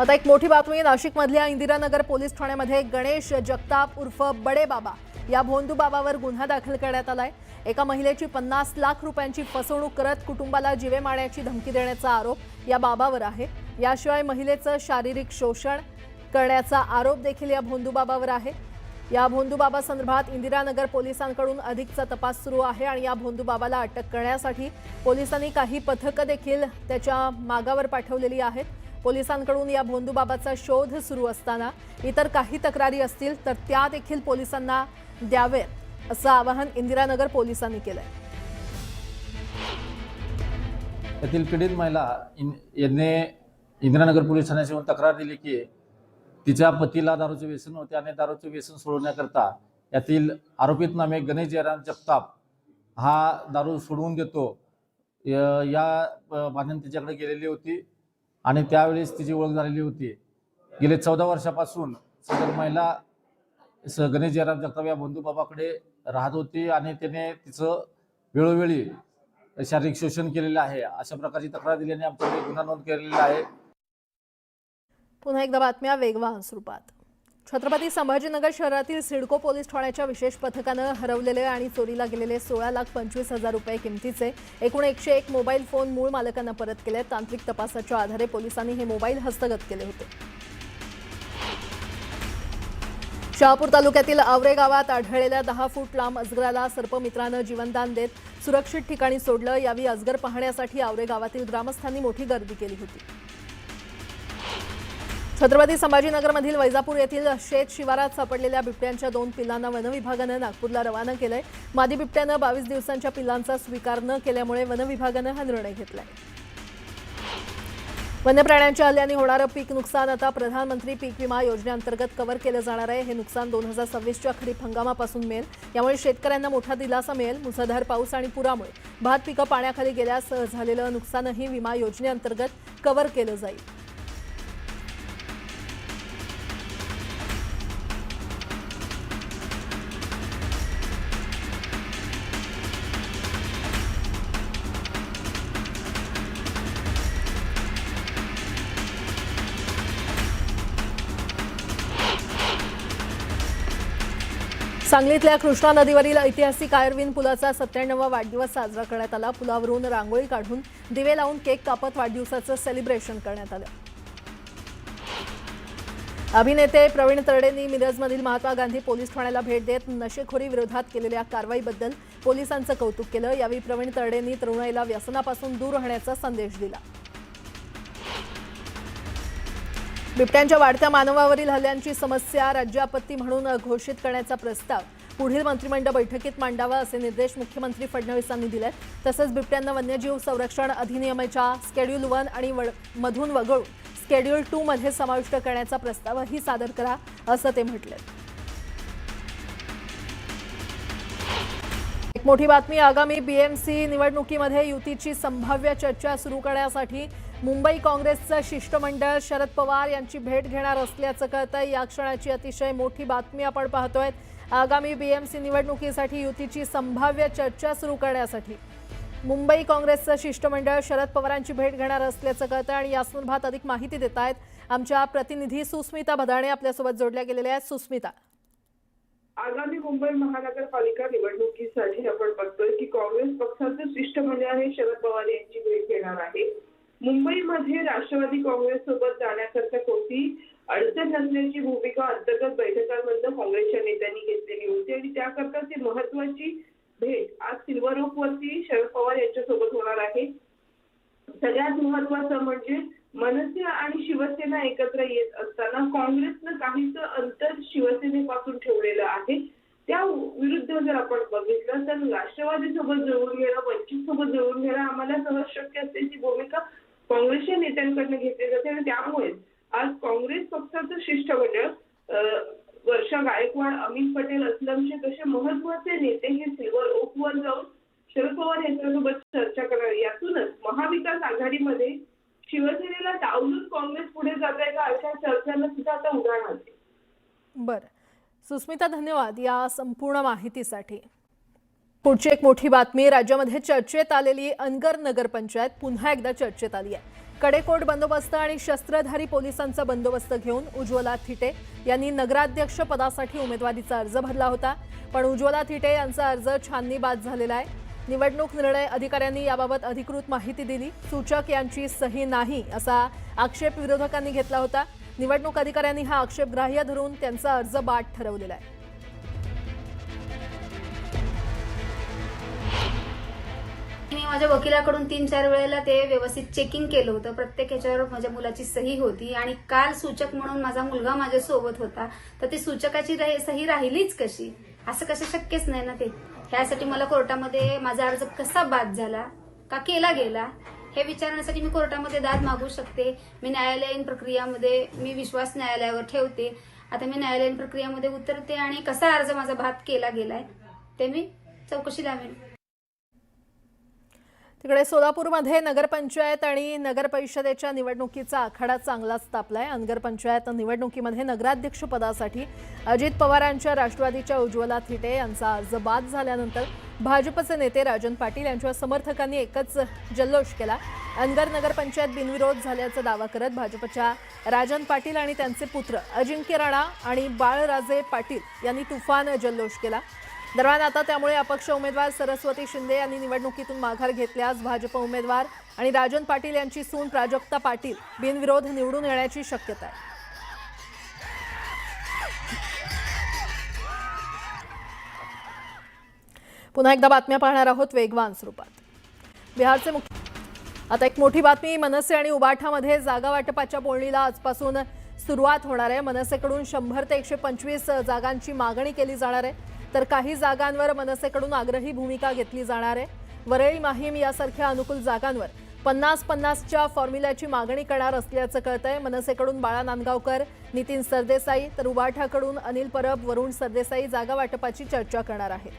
आता एक मोठी बातमी नाशिकमधल्या इंदिरानगर पोलीस ठाण्यामध्ये गणेश जगताप उर्फ बडे बाबा या भोंदू बाबावर गुन्हा दाखल करण्यात आलाय. एका महिलेची पन्नास लाख रुपयांची फसवणूक करत कुटुंबाला जिवे मारण्याची धमकी देण्याचा आरोप या बाबावर आहे. याशिवाय महिलेचं शारीरिक शोषण करण्याचा आरोप देखील या भोंदू बाबावर आहे. या भोंदू बाबा संदर्भात इंदिरानगर पोलिसांकडून अधिकचा तपास सुरू आहे आणि या भोंदू बाबाला अटक करण्यासाठी पोलिसांनी काही पथकं देखील त्याच्या मागावर पाठवलेली आहेत. पोलिसांकडून या भोंदूबाबाचा शोध सुरू असताना इतर काही तक्रारी असतील तर त्या देखील पोलिसांना द्यावेत असं आवाहन इंदिरानगर पोलिसांनी केलंय. त्यातील पीडित महिला यांनी इंदिरानगर पोलीस ठाण्यात येऊन तक्रार दिली की तिच्या पतीला दारूचे व्यसन होते आणि दारूचे व्यसन सोडवण्याकरता यातील आरोपित नामे गणेश जयराम जगताप. हा दारू सोडवून देतो. या माध्यम तिच्याकडे गेलेली होती. आणि त्यावेळेस तिची ओळख झालेली होती गेले चौदा वर्षापासून सदर महिला स गणेश जयराम जगताप या बंधूबाबाकडे राहत होती आणि त्याने तिचं वेळोवेळी शारीरिक शोषण केलेलं आहे अशा प्रकारची तक्रार दिल्याने आमच्याकडे गुन्हा नोंद केलेला आहे. पुन्हा एकदा बातम्या वेगवान स्वरूपात. छत्रपती संभाजीनगर शहरातील सिडको पोलीस ठाण्याच्या विशेष पथकानं हरवलेले आणि चोरीला गेलेले सोळा लाख पंचवीस हजार रुपये किमतीचे एकूण एकशे एक मोबाईल फोन मूळ मालकांना परत केले तांत्रिक तपासाच्या आधारे पोलिसांनी हे मोबाईल हस्तगत केले होते. शहापूर तालुक्यातील आवरे गावात आढळलेल्या दहा फूट लांब अजगराला सर्पमित्रानं जीवनदान देत सुरक्षित ठिकाणी सोडलं. यावेळी अजगर पाहण्यासाठी आवरे गावातील ग्रामस्थांनी मोठी गर्दी केली होती. छत्रपती संभाजीनगरमधील वैजापूर येथील शेत शिवारात सापडलेल्या बिबट्यांच्या दोन पिल्लांना वनविभागानं नागपूरला रवाना केलंय. मादी बिबट्यानं बावीस दिवसांच्या पिल्लांचा स्वीकार न केल्यामुळे वनविभागानं हा निर्णय घेतलाय. वन्यप्राण्यांच्या हल्ल्याने होणारं पीक नुकसान आता प्रधानमंत्री पीक विमा योजनेअंतर्गत कव्हर केलं जाणार आहे. हे नुकसान दोन हजार सव्वीसच्या खरीप हंगामापासून मिळेल. यामुळे शेतकऱ्यांना मोठा दिलासा मिळेल. मुसळधार पाऊस आणि पुरामुळे. भात पिकं पाण्याखाली गेल्यास झालेलं नुकसानही विमा योजनेअंतर्गत कव्हर केलं जाईल. सांगलीतल्या कृष्णा नदीवरील ऐतिहासिक आयर्विन पुलाचा सत्त्याण्णवा वाढदिवस साजरा करण्यात आला. पुलावरून रांगोळी काढून दिवे लावून केक कापत वाढदिवसाचं सेलिब्रेशन करण्यात आलं. अभिनेते प्रवीण तरडेंनी मिरजमधील महात्मा गांधी पोलीस ठाण्याला भेट देत नशेखोरी विरोधात केलेल्या कारवाईबद्दल पोलिसांचं कौतुक केलं. यावेळी प्रवीण तरडेंनी तरुणाईला व्यसनापासून दूर राहण्याचा संदेश दिला. बिबट्यांच्या वाढत्या मानवावरील हल्ल्यांची समस्या राज्य आपत्ती म्हणून घोषित करण्याचा प्रस्ताव. पुढील मंत्रिमंडळ बैठकीत मांडावा असे निर्देश मुख्यमंत्री फडणवीसांनी दिले तसंच बिबट्यांना वन्यजीव संरक्षण अधिनियमाच्या स्केड्यूल वन आणि मधून वगळून स्केड्यूल टू मध्ये समाविष्ट करण्याचा प्रस्तावही सादर करा असं ते म्हटले. एक मोठी बातमी आगामी बीएमसी निवडणुकीमध्ये युतीची संभाव्य चर्चा सुरू करण्यासाठी मुंबई काँग्रेसचं शिष्टमंडळ शरद पवार यांची भेट घेणार असल्याचं कळतंय. या क्षणाची अतिशय मोठी बातमी आपण पाहतोय. आगामी बीएमसी निवडणुकीसाठी युतीची संभाव्य चर्चा सुरू करण्यासाठी मुंबई काँग्रेसचं शिष्टमंडळ शरद पवारांची भेट घेणार असल्याचं कळतंय आणि यासंदर्भात अधिक माहिती देत आहेत आमच्या प्रतिनिधी सुस्मिता भदाणे आपल्यासोबत जोडल्या गेलेल्या आहेत. सुस्मिता. आगामी मुंबई महानगरपालिका निवडणुकीसाठी आपण बघतोय की काँग्रेस पक्षाचं शिष्टमंडळ हे शरद पवार यांची भेट घेणार आहे. मुंबईमध्ये राष्ट्रवादी काँग्रेस सोबत जाण्याकरता कोणती अडचण नसल्याची भूमिका अंतर्गत बैठकांमधनं काँग्रेसच्या नेत्यांनी घेतलेली होती आणि त्याकरता ती महत्वाची भेट आज सिल्वर ओक वरती शरद पवार यांच्यासोबत होणार आहे. सगळ्यात महत्वाचं म्हणजे मनसे आणि शिवसेना एकत्र येत असताना काँग्रेसनं काहीच अंतर शिवसेनेपासून ठेवलेलं आहे. त्या विरुद्ध जर आपण बघितलं तर राष्ट्रवादी सोबत जुळवून घेणं वंचित सोबत जुळवून घेणं आम्हाला सहज शक्य नेत्यांकडनं घेतले जाते आणि त्यामुळे आज काँग्रेस पक्षाचं शिष्टमंडळ वर्षा गायकवाड अमित पटेल असलम शेख असे महत्त्वाचे नेते हे सिल्वर ओकवर जाऊन शरद पवार यांच्यासोबत चर्चा करणार. यातूनच महाविकास आघाडीमध्ये शिवसेनेला डावलून काँग्रेस पुढे जात आहे का अशा चर्चांना सुद्धा आता उदाहरण आले. बरं. सुस्मिता धन्यवाद या संपूर्ण माहितीसाठी. पुढची एक मोठी बातमी राज्यामध्ये चर्चेत आलेली अनगर नगर पंचायत पुन्हा एकदा चर्चेत आली आहे. कडेकोट बंदोबस्त आणि शस्त्रधारी पोलिसांचा बंदोबस्त घेऊन उज्ज्वला थिटे यांनी नगराध्यक्ष पदासाठी उमेदवारीचा अर्ज भरला होता. पण उज्ज्वला थिटे यांचा अर्ज छाननी बाद झालेला आहे. निवडणूक निर्णय अधिकाऱ्यांनी याबाबत अधिकृत माहिती दिली. सूचक यांची सही नाही असा आक्षेप विरोधकांनी घेतला होता. निवडणूक अधिकाऱ्यांनी हा आक्षेप ग्राह्य धरून त्यांचा अर्ज बाद ठरवलेला आहे. माझ्या वकिलाकडून तीन चार वेळेला ते व्यवस्थित चेकिंग केलं होतं. प्रत्येक ह्याच्यावर माझ्या मुलाची सही होती आणि काल सूचक म्हणून माझा मुलगा माझ्या सोबत होता. तर ती सूचकाची सही राहिलीच कशी? असं कसं शक्यच नाही ना ते. ह्यासाठी मला कोर्टामध्ये माझा अर्ज कसा बाद झाला? का केला गेला? हे विचारण्यासाठी मी कोर्टामध्ये दाद मागू शकते. मी न्यायालयीन प्रक्रियामध्ये मी विश्वास न्यायालयावर ठेवते. आता मी न्यायालयीन प्रक्रियामध्ये उतरते आणि कसा अर्ज माझा बाद केला गेलाय? ते मी चौकशी लावेन. तिकडे सोलापूरमध्ये नगरपंचायत आणि नगर परिषदेच्या निवडणुकीचा आखाडा चांगलाच तापलाय. अनगर पंचायत निवडणुकीमध्ये नगराध्यक्ष पदासाठी अजित पवारांच्या राष्ट्रवादीच्या उज्ज्वला थिटे यांचा अर्ज बाद झाल्यानंतर भाजपचे नेते राजन पाटील यांच्या समर्थकांनी एकच जल्लोष केला. अनगर नगरपंचायत बिनविरोध झाल्याचा दावा करत भाजपच्या राजन पाटील आणि त्यांचे पुत्र अजिंक्य राणा आणि बाळराजे पाटील यांनी तुफान जल्लोष केला. दरम्यान आता त्यामुळे अपक्ष उमेदवार सरस्वती शिंदे यांनी निवडणुकीतून माघार घेतल्यास भाजप उमेदवार आणि राजन पाटील यांची सून प्राजक्ता पाटील बिनविरोध निवडून येण्याची शक्यता आहे. पुन्हा एकदा बातम्या पाहणार आहोत वेगवान स्वरूपात. बिहारचे मुख्य आता एक मोठी बातमी मनसे आणि उबाठामध्ये जागा वाटपाच्या बोलणीला आजपासून सुरुवात होणार आहे. मनसेकडून शंभर ते एकशे पंचवीस जागांची मागणी केली जाणार आहे. तर काही जागांवर मनसेकडून आग्रही भूमिका घेतली जाणार आहे. वरळी माहीम यासारख्या अनुकूल जागांवर पन्नास पन्नासच्या फॉर्म्युल्याची मागणी करणार असल्याचं कळतंय. मनसेकडून बाळा नांदगावकर नितीन सरदेसाई तर उबाठाकडून अनिल परब वरुण सरदेसाई जागा वाटपाची चर्चा करणार आहेत.